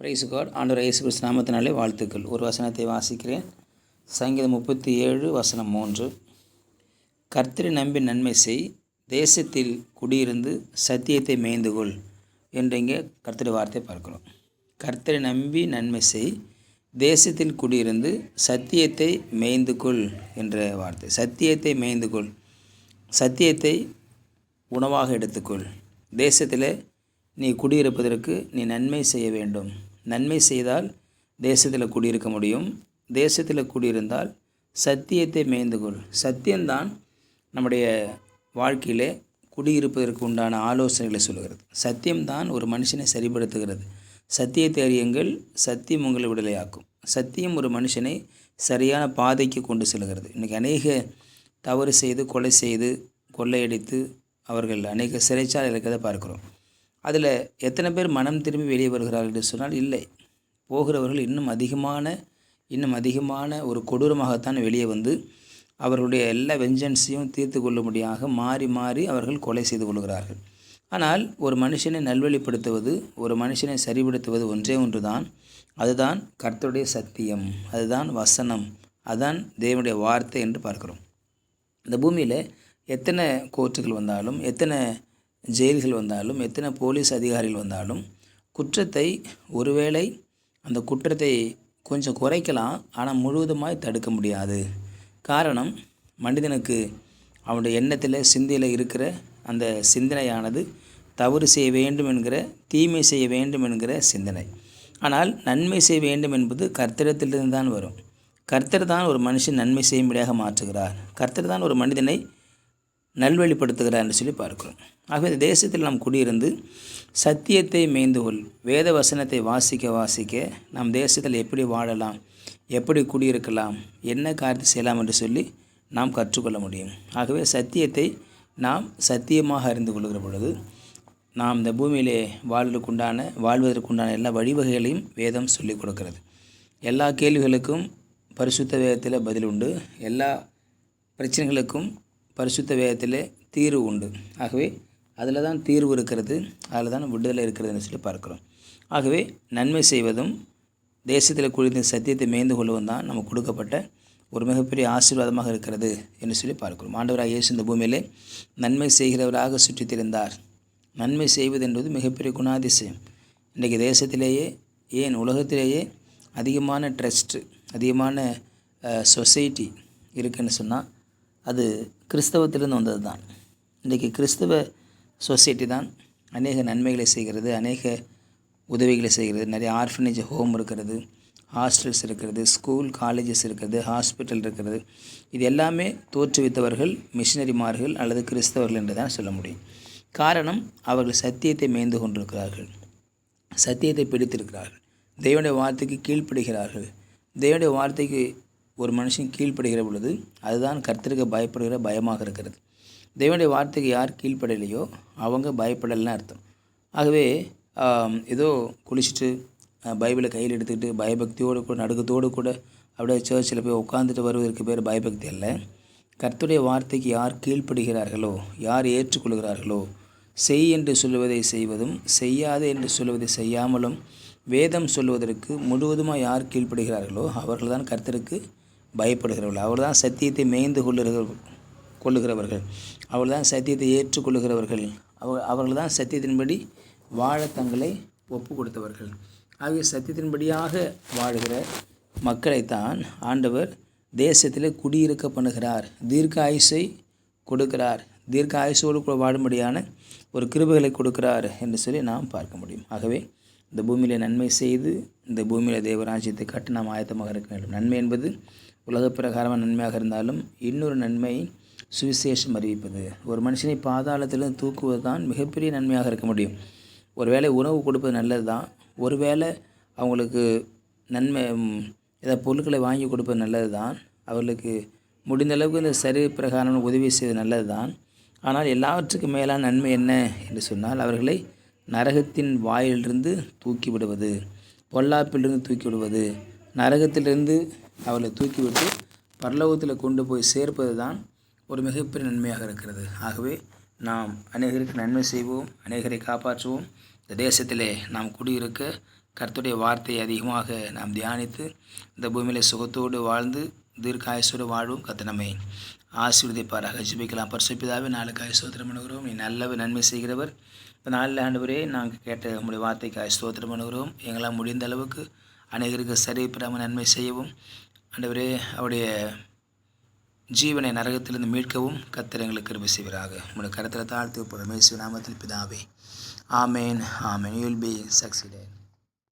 Price God ஆண்டவர் இயேசு கிறிஸ்து நாமத்தினாலே வாழ்த்துக்கள். ஒரு வசனத்தை வாசிக்கிறேன். சங்கீதம் முப்பத்தி ஏழு வசனம் மூன்று. கர்த்தரை நம்பி நன்மை செய். தேசத்தில் குடியிருந்து சத்தியத்தை மேய்ந்துகொள் என்று இங்கே கர்த்தரை வார்த்தை பார்க்கிறோம். கர்த்தரை நம்பி நன்மை செய். தேசத்தில் குடியிருந்து சத்தியத்தை மேய்ந்துகொள் என்ற வார்த்தை. சத்தியத்தை மேய்ந்துகொள். சத்தியத்தை உணவாக எடுத்துக்கொள். தேசத்தில் நீ குடியிருப்பதற்கு நீ நன்மை செய்ய வேண்டும். நன்மை செய்தால் தேசத்தில் குடியிருக்க முடியும். தேசத்தில் குடியிருந்தால் சத்தியத்தை மேய்ந்துகொள் சத்தியம்தான் நம்முடைய வாழ்க்கையிலே குடியிருப்பதற்கு உண்டான ஆலோசனைகளை சொல்கிறது சத்தியம்தான் ஒரு மனுஷனை சரிப்படுத்துகிறது. சத்தியத்தை அறியுங்கள் சத்தியம் உங்களை விடுதலையாக்கும். சத்தியம் ஒரு மனுஷனை சரியான பாதைக்கு கொண்டு செல்கிறது. இன்றைக்கி அநேக தவறு செய்து கொலை செய்து கொள்ளையடித்து அவர்கள் அநேக சிறைச்சாலை இருக்கிறத பார்க்கிறோம். அதில் எத்தனை பேர் மனம் திரும்பி வெளியே வருகிறார்கள் என்று சொன்னால் இல்லை. போகிறவர்கள் இன்னும் அதிகமான இன்னும் அதிகமான ஒரு கொடூரமாகத்தான் வெளியே வந்து அவர்களுடைய எல்லா வெஞ்சன்ஸையும் தீர்த்து கொள்ளும்படியாக மாறி மாறி அவர்கள் கொலை செய்து கொள்கிறார்கள். ஆனால் ஒரு மனுஷனை நல்வழிப்படுத்துவது ஒரு மனுஷனை சரிபடுத்துவது ஒன்றே ஒன்று தான் அதுதான் கர்த்தருடைய சத்தியம் அதுதான் வசனம் அதுதான் தேவனுடைய வார்த்தை என்று பார்க்கிறோம். இந்த பூமியில் எத்தனை கோர்ட்டுகள் வந்தாலும் எத்தனை ஜெயில்கள் வந்தாலும் எத்தனை போலீஸ் அதிகாரிகள் வந்தாலும் குற்றத்தை ஒருவேளை அந்த குற்றத்தை கொஞ்சம் குறைக்கலாம் ஆனால் முழுவதுமாய் தடுக்க முடியாது. காரணம் மனிதனுக்கு அவனுடைய எண்ணத்தில் சிந்தையில் இருக்கிற அந்த சிந்தனையானது தவறு செய்ய வேண்டும் என்கிற தீமை செய்ய வேண்டும் என்கிற சிந்தனை. ஆனால் நன்மை செய்ய வேண்டும் என்பது கர்த்தரத்திலிருந்து தான் வரும். கர்த்தர் தான் ஒரு மனுஷன் நன்மை செய்யும்படியாக மாற்றுகிறார். கர்த்தர் தான் ஒரு மனிதனை நல்வழிப்படுத்துகிறார் என்று சொல்லி பார்க்கிறோம். ஆகவே இந்த தேசத்தில் நாம் குடியிருந்து சத்தியத்தை மேய்ந்து கொள் வேத வசனத்தை வாசிக்க வாசிக்க நம் தேசத்தில் எப்படி வாழலாம் எப்படி குடியிருக்கலாம் என்ன காரியத்தை செய்யலாம் என்று சொல்லி நாம் கற்றுக்கொள்ள முடியும். ஆகவே சத்தியத்தை நாம் சத்தியமாக அறிந்து கொள்கிற பொழுது நாம் இந்த பூமியிலே வாழ்வதற்குண்டான வாழ்வதற்குண்டான எல்லா வழிவகைகளையும் வேதம் சொல்லிக் கொடுக்கிறது. எல்லா கேள்விகளுக்கும் பரிசுத்த வேதத்தில் பதில் உண்டு. எல்லா பிரச்சனைகளுக்கும் பரிசுத்த வேதத்தில் தீர்வு உண்டு. ஆகவே அதில் தான் தீர்வு இருக்கிறது அதில் தான் விடுதலை இருக்கிறதுன்னு சொல்லி பார்க்குறோம். ஆகவே நன்மை செய்வதும் தேசத்தில் குளிர்ந்த சத்தியத்தை மேய்ந்து கொள்வதும் தான் நமக்கு கொடுக்கப்பட்ட ஒரு மிகப்பெரிய ஆசீர்வாதமாக இருக்கிறது என்று சொல்லி பார்க்கிறோம். ஆண்டவராக இயேசு இந்த பூமியிலே நன்மை செய்கிறவராக சுற்றித் திரிந்தார் நன்மை செய்வது என்பது மிகப்பெரிய குணாதிசயம். இன்றைக்கு தேசத்திலேயே ஏன் உலகத்திலேயே அதிகமான ட்ரஸ்ட்டு அதிகமான சொசைட்டி இருக்குன்னு சொன்னால் அது கிறிஸ்தவத்திலிருந்து வந்தது தான் இன்றைக்கி கிறிஸ்தவ சொசைட்டி தான் அநேக நன்மைகளை செய்கிறது அநேக உதவிகளை செய்கிறது. நிறைய ஆர்ஃபனேஜ் ஹோம் இருக்கிறது ஹாஸ்டல்ஸ் இருக்கிறது ஸ்கூல் காலேஜஸ் இருக்கிறது ஹாஸ்பிட்டல் இருக்கிறது. இது எல்லாமே தோற்றுவித்தவர்கள் மிஷினரிமார்கள் அல்லது கிறிஸ்தவர்கள் என்று தான் சொல்ல முடியும். காரணம் அவர்கள் சத்தியத்தை மேய்ந்து கொண்டிருக்கிறார்கள். சத்தியத்தை பிடித்திருக்கிறார்கள். தெய்வனுடைய வார்த்தைக்கு கீழ்ப்படுகிறார்கள். தேவனுடைய வார்த்தைக்கு ஒரு மனுஷன் கீழ்ப்படுகிற பொழுது அதுதான் கர்த்தருக்கு பயப்படுகிற பயமாக இருக்கிறது. தேவனுடைய வார்த்தைக்கு யார் கீழ்ப்படலையோ அவங்க பயப்படலைன்னு அர்த்தம். ஆகவே ஏதோ குளிச்சுட்டு பைபிளை கையில் எடுத்துக்கிட்டு பயபக்தியோடு கூட நடுக்கத்தோடு கூட அப்படியே சர்ச்சில் போய் உட்காந்துட்டு வருவதற்கு பேர் பயபக்தி அல்ல. கர்த்துடைய வார்த்தைக்கு யார் கீழ்ப்படுகிறார்களோ யார் ஏற்றுக்கொள்கிறார்களோ செய் என்று சொல்லுவதை செய்வதும் செய்யாது என்று சொல்லுவதை செய்யாமலும் வேதம் சொல்வதற்கு முழுவதுமாக யார் கீழ்ப்படுகிறார்களோ அவர்கள் தான் கர்த்தருக்கு பயப்படுகிறவர்கள். அவர் தான் சத்தியத்தை மேய்ந்து கொள்ளுகிறவர்கள். கொள்ளுகிறவர்கள். அவர்கள் தான் சத்தியத்தை ஏற்றுக்கொள்ளுகிறவர்கள். அவ அவர்கள் தான் சத்தியத்தின்படி வாழ தங்களை ஒப்பு கொடுத்தவர்கள் ஆகிய சத்தியத்தின்படியாக வாழுகிற மக்களைத்தான் ஆண்டவர் தேசத்தில் குடியிருக்க பண்ணுகிறார். தீர்க்க ஆயுசை கொடுக்கிறார். தீர்க்க ஆயுசோடு கூட வாழும்படியான ஒரு கிருபைகளை கொடுக்கிறார் என்று சொல்லி நாம் பார்க்க முடியும். ஆகவே இந்த பூமியில் நன்மை செய்து இந்த பூமியில் தேவராஜ்யத்தை கட்டு நாம் ஆயத்தமாக இருக்க வேண்டும். நன்மை என்பது உலக பிரகாரமாக நன்மையாக இருந்தாலும் இன்னொரு நன்மை சுவிசேஷம் அறிவிப்பது. ஒரு மனுஷனை பாதாளத்திலிருந்து தூக்குவது தான் மிகப்பெரிய நன்மையாக இருக்க முடியும். ஒருவேளை உணவு கொடுப்பது நல்லது தான் ஒருவேளை அவங்களுக்கு நன்மை ஏதாவது பொருட்களை வாங்கி கொடுப்பது நல்லது தான் அவர்களுக்கு முடிந்த அளவுக்கு இந்த சரி பிரகாரம் உதவி செய்வது நல்லது தான் ஆனால் எல்லாவற்றுக்கும் மேலான நன்மை என்ன என்று சொன்னால் அவர்களை நரகத்தின் வாயிலிருந்து தூக்கி விடுவது பொல்லாப்பிலிருந்து தூக்கி விடுவது நரகத்திலிருந்து அவளை தூக்கிவிட்டு பரலோகத்தில் கொண்டு போய் சேர்ப்பது தான் ஒரு மிகப்பெரிய நன்மையாக இருக்கிறது. ஆகவே நாம் அநேகருக்கு நன்மை செய்வோம் அநேகரை காப்பாற்றுவோம். இந்த தேசத்திலே நாம் குடியிருக்க கர்த்துடைய வார்த்தையை அதிகமாக நாம் தியானித்து இந்த பூமியில் சுகத்தோடு வாழ்ந்து தீர்க்காயசோடு வாழ்வும். கத்த நம்மை ஆசீர்வதிப்பாராக. ஜிபிக்கலாம். பரிசுப்பிதாவே நாளுக்காய் ஸ்தோத்திரம் பண்ணுகிறோம். நீ நல்லவர் நன்மை செய்கிறவர். இந்த நாளில் ஆண்டவரே நாங்கள் கேட்ட உங்களுடைய வார்த்தைக்காய் ஸ்தோத்திரம் பண்ணுகிறோம். எங்களால் முடிந்த அளவுக்கு அநேகருக்கு சரிப்படாமல் நன்மை செய்யவும். ஆண்டவரே அவருடைய ஜீவனை நரகத்திலிருந்து மீட்கவும் கத்தர் எங்களுக்கு கிருபை செய்வராக. உங்களுடைய கருத்தில் தாழ்த்து பரமேஸ்வர நாமத்தில் பிதாவே. ஆமேன் ஆமேன். You'll be succeeded